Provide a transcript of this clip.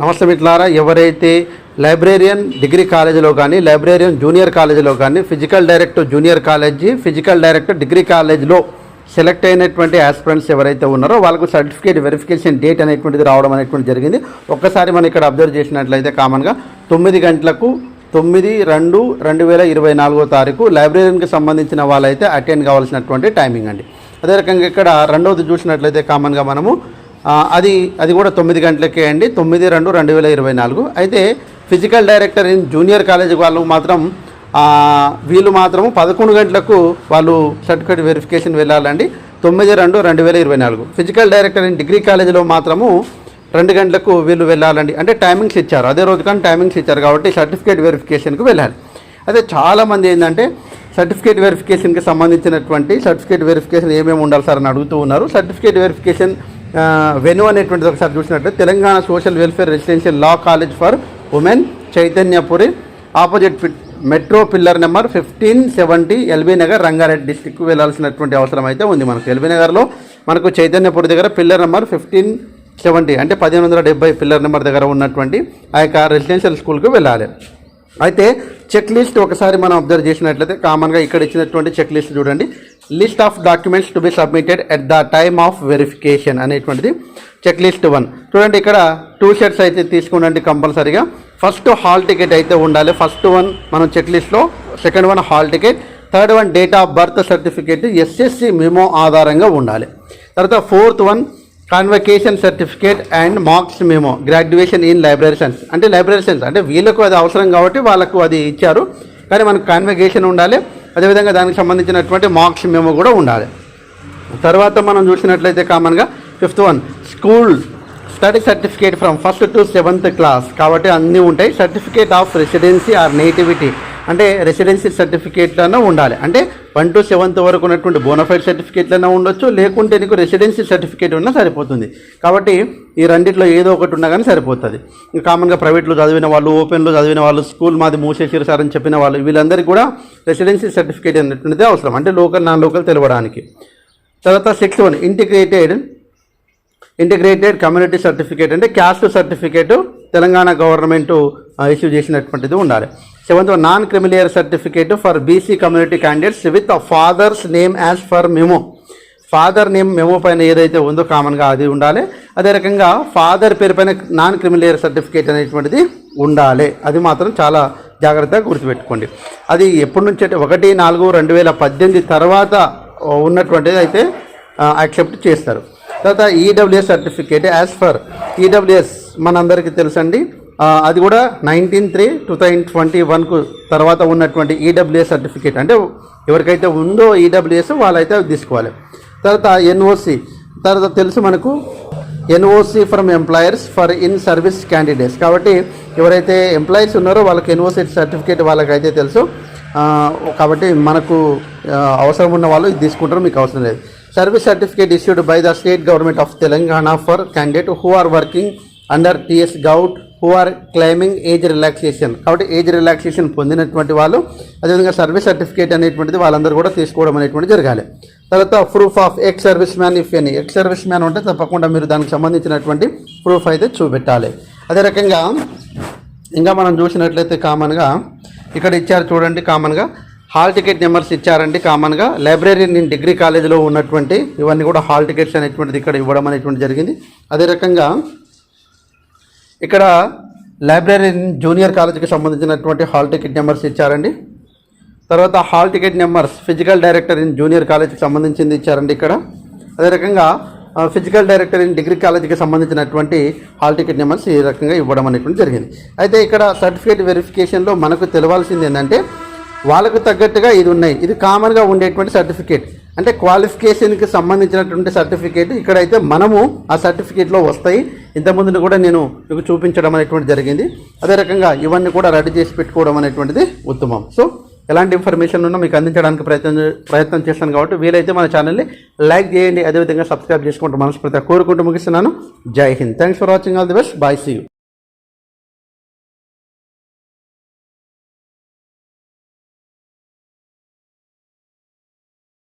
నమస్తే మిట్లారా ఎవరైతే librarian degree కాలేజీలో కానీ లైబ్రేరియన్ జూనియర్ కాలేజీలో కానీ physical director junior college physical director degree కాలేజీలో సెలెక్ట్ అయినటువంటి ఆస్పిరెంట్స్ ఎవరైతే ఉన్నారో వాళ్ళకు సర్టిఫికేట్ వెరిఫికేషన్ డేట్ అనేటువంటిది రావడం అనేటువంటి జరిగింది. ఒక్కసారి మనం ఇక్కడ అబ్జర్వ్ చేసినట్లయితే కామన్గా తొమ్మిది గంటలకు తొమ్మిది రెండు రెండు వేల ఇరవై నాలుగో తారీఖు లైబ్రేరియన్కి సంబంధించిన వాళ్ళైతే అటెండ్ కావాల్సినటువంటి టైమింగ్ అండి. అదే రకంగా ఇక్కడ రెండవది చూసినట్లయితే కామన్గా మనము అది అది కూడా తొమ్మిది గంటలకే అండి. తొమ్మిది రెండు రెండు వేల ఇరవై నాలుగు. అయితే physical director in junior college వాళ్ళు మాత్రం వీళ్ళు మాత్రము పదకొండు గంటలకు వాళ్ళు సర్టిఫికేట్ వెరిఫికేషన్ వెళ్ళాలండి. తొమ్మిది రెండు రెండు వేల ఇరవై నాలుగు. ఫిజికల్ డైరెక్టర్ ఇన్ డిగ్రీ కాలేజీలో మాత్రము రెండు గంటలకు వీళ్ళు వెళ్ళాలండి. అంటే టైమింగ్స్ ఇచ్చారు. అదే రోజు కానీ టైమింగ్స్ ఇచ్చారు కాబట్టి సర్టిఫికేట్ వెరిఫికేషన్కి వెళ్ళాలి. అదే చాలామంది ఏంటంటే సర్టిఫికేట్ వెరిఫికేషన్కి సంబంధించినటువంటి సర్టిఫికేట్ వెరిఫికేషన్ ఏమేమి ఉండాలి సార్ అని అడుగుతూ ఉన్నారు. సర్టిఫికేట్ వెరిఫికేషన్ వెను అనేటువంటిది ఒకసారి చూసినట్లయితే Telangana social welfare residential law college for women Chaitanyapuri opposite metro pillar number fifteen seventy LB Nagar Rangareddy district వెళ్ళాల్సినటువంటి అవసరం అయితే ఉంది మనకు. ఎల్బీ నగర్లో మనకు చైతన్యపురి దగ్గర పిల్లర్ నెంబర్ ఫిఫ్టీన్ సెవెంటీ అంటే పదిహేను వందల డెబ్బై పిల్లర్ నెంబర్ దగ్గర ఉన్నటువంటి ఆ యొక్క రెసిడెన్షియల్ స్కూల్కి వెళ్ళాలి. అయితే చెక్ లిస్ట్ ఒకసారి మనం అబ్జర్వ్ చేసినట్లయితే కామన్గా ఇక్కడ ఇచ్చినటువంటి చెక్ లిస్ట్ చూడండి. List of documents to be submitted at the time of verification అనేటువంటిది. Checklist one. చూడండి ఇక్కడ టూ షర్ట్స్ అయితే తీసుకునండి కంపల్సరీగా. ఫస్ట్ హాల్ టికెట్ అయితే ఉండాలి. ఫస్ట్ వన్ మనం చెక్ లిస్ట్లో second one hall ticket third one date of birth certificate SSC memo ఆధారంగా ఉండాలి. తర్వాత fourth one convocation certificate and marks memo graduation in library science అంటే లైబ్రరీ సైన్స్ అంటే వీళ్ళకు అది అవసరం కాబట్టి వాళ్ళకు అది ఇచ్చారు. కానీ మనకు కాన్వకేషన్ ఉండాలి. అదేవిధంగా దానికి సంబంధించినటువంటి మార్క్స్ మేము కూడా ఉండాలి. తర్వాత మనం చూసినట్లయితే కామన్గా fifth one school study certificate from first to seventh class కాబట్టి అన్నీ ఉంటాయి. Certificate of residency or nativity అంటే రెసిడెన్సీ సర్టిఫికేట్లన్నా ఉండాలి. అంటే వన్ టు సెవెంత్ వరకు ఉన్నటువంటి బోనఫైడ్ సర్టిఫికేట్లన్నా ఉండొచ్చు లేకుంటే నీకు రెసిడెన్సీ సర్టిఫికేట్ ఉన్నా సరిపోతుంది. కాబట్టి ఈ రెండిట్లో ఏదో ఒకటి ఉన్నా కానీ సరిపోతుంది. కామన్గా ప్రైవేట్లో చదివిన వాళ్ళు ఓపెన్లో చదివిన వాళ్ళు స్కూల్ మాది మూసేసారు సార్ అని చెప్పిన వాళ్ళు వీళ్ళందరికీ కూడా రెసిడెన్సీ సర్టిఫికేట్ అనేటువంటిది అవసరం. అంటే లోకల్ నాన్ లోకల్ తెలవడానికి. తర్వాత sixth one integrated integrated community certificate అంటే caste certificate Telangana government issue uh, చేసినటువంటిది ఉండాలి. Seventh one non creamy layer certificate for BC community candidates with father's name as per memo father name memo పైన ఏదైతే ఉందో కామన్గా అది ఉండాలి. అదే రకంగా ఫాదర్ పేరు పైన నాన్ క్రిమిలియర్ సర్టిఫికేట్ అనేటువంటిది ఉండాలి. అది మాత్రం చాలా జాగ్రత్తగా గుర్తుపెట్టుకోండి. అది ఎప్పటి నుంచి అంటే ఒకటి నాలుగు రెండు వేల పద్దెనిమిది తర్వాత ఉన్నటువంటిది అయితే యాక్సెప్ట్ చేస్తారు. తర్వాత EWS certificate as per EWS మనందరికీ తెలుసండి. అది కూడా nineteen three two thousand twenty వన్కు తర్వాత ఉన్నటువంటి ఈడబ్ల్యూఎస్ సర్టిఫికేట్ అంటే ఎవరికైతే ఉందో ఈడబ్ల్యూఎస్ వాళ్ళైతే అవి తీసుకోవాలి. తర్వాత ఎన్ఓసి తర్వాత తెలుసు మనకు NOC from employers for in service candidates కాబట్టి ఎవరైతే ఎంప్లాయీస్ ఉన్నారో వాళ్ళకి ఎన్ఓసి సర్టిఫికేట్ వాళ్ళకైతే తెలుసు. కాబట్టి మనకు అవసరం ఉన్న వాళ్ళు ఇది తీసుకుంటారు మీకు అవసరం లేదు. Service certificate issued by the state government of Telangana for candidate who are working under TS govt who are claiming age relaxation కాబట్టి ఏజ్ రిలాక్సేషన్ పొందినటువంటి వాళ్ళు అదేవిధంగా సర్వీస్ సర్టిఫికేట్ అనేటువంటిది వాళ్ళందరూ కూడా తీసుకోవడం అనేటువంటి జరగాలి. తర్వాత proof of ex service man if any ex service man ఉంటే తప్పకుండా మీరు దానికి సంబంధించినటువంటి ప్రూఫ్ అయితే చూపెట్టాలి. అదే రకంగా ఇంకా మనం చూసినట్లయితే కామన్గా ఇక్కడ ఇచ్చారు చూడండి కామన్గా హాల్ టికెట్ నెంబర్స్ ఇచ్చారండి కామన్గా లైబ్రరీ నేను డిగ్రీ కాలేజీలో ఉన్నటువంటి ఇవన్నీ కూడా హాల్ టికెట్స్ అనేటువంటిది ఇక్కడ ఇవ్వడం అనేటువంటి జరిగింది. అదే రకంగా ఇక్కడ లైబ్రరీ జూనియర్ కాలేజీకి సంబంధించినటువంటి హాల్ టికెట్ నెంబర్స్ ఇచ్చారండి. తర్వాత hall ticket numbers physical director in junior కాలేజీకి సంబంధించింది ఇచ్చారండి ఇక్కడ. అదే రకంగా ఫిజికల్ డైరెక్టర్ ఇన్ డిగ్రీ కాలేజీకి సంబంధించినటువంటి హాల్ టికెట్ నెంబర్స్ ఈ రకంగా ఇవ్వడం అనేటువంటి జరిగింది. అయితే ఇక్కడ సర్టిఫికేట్ వెరిఫికేషన్లో మనకు తెలవాల్సింది ఏంటంటే వాళ్ళకు తగ్గట్టుగా ఇది ఉన్నాయి. ఇది కామన్గా ఉండేటువంటి సర్టిఫికేట్. అంటే క్వాలిఫికేషన్కి సంబంధించినటువంటి సర్టిఫికేట్ ఇక్కడైతే మనము ఆ సర్టిఫికేట్లో వస్తాయి. ఇంతకుముందు కూడా నేను మీకు చూపించడం అనేటువంటి జరిగింది. అదే రకంగా ఇవన్నీ కూడా రెడీ చేసి పెట్టుకోవడం అనేటువంటిది ఉత్తమం. సో ఎలాంటి ఇన్ఫర్మేషన్ ఉన్నా మీకు అందించడానికి ప్రయత్నం ప్రయత్నం చేస్తాను కాబట్టి వీలైతే మన ఛానల్ని లైక్ చేయండి. అదేవిధంగా సబ్స్క్రైబ్ చేసుకుంటూ మనస్ఫూర్తిగా కోరుకుంటూ ముగిస్తున్నాను. Jai Hind. Thanks for watching all the best bye see you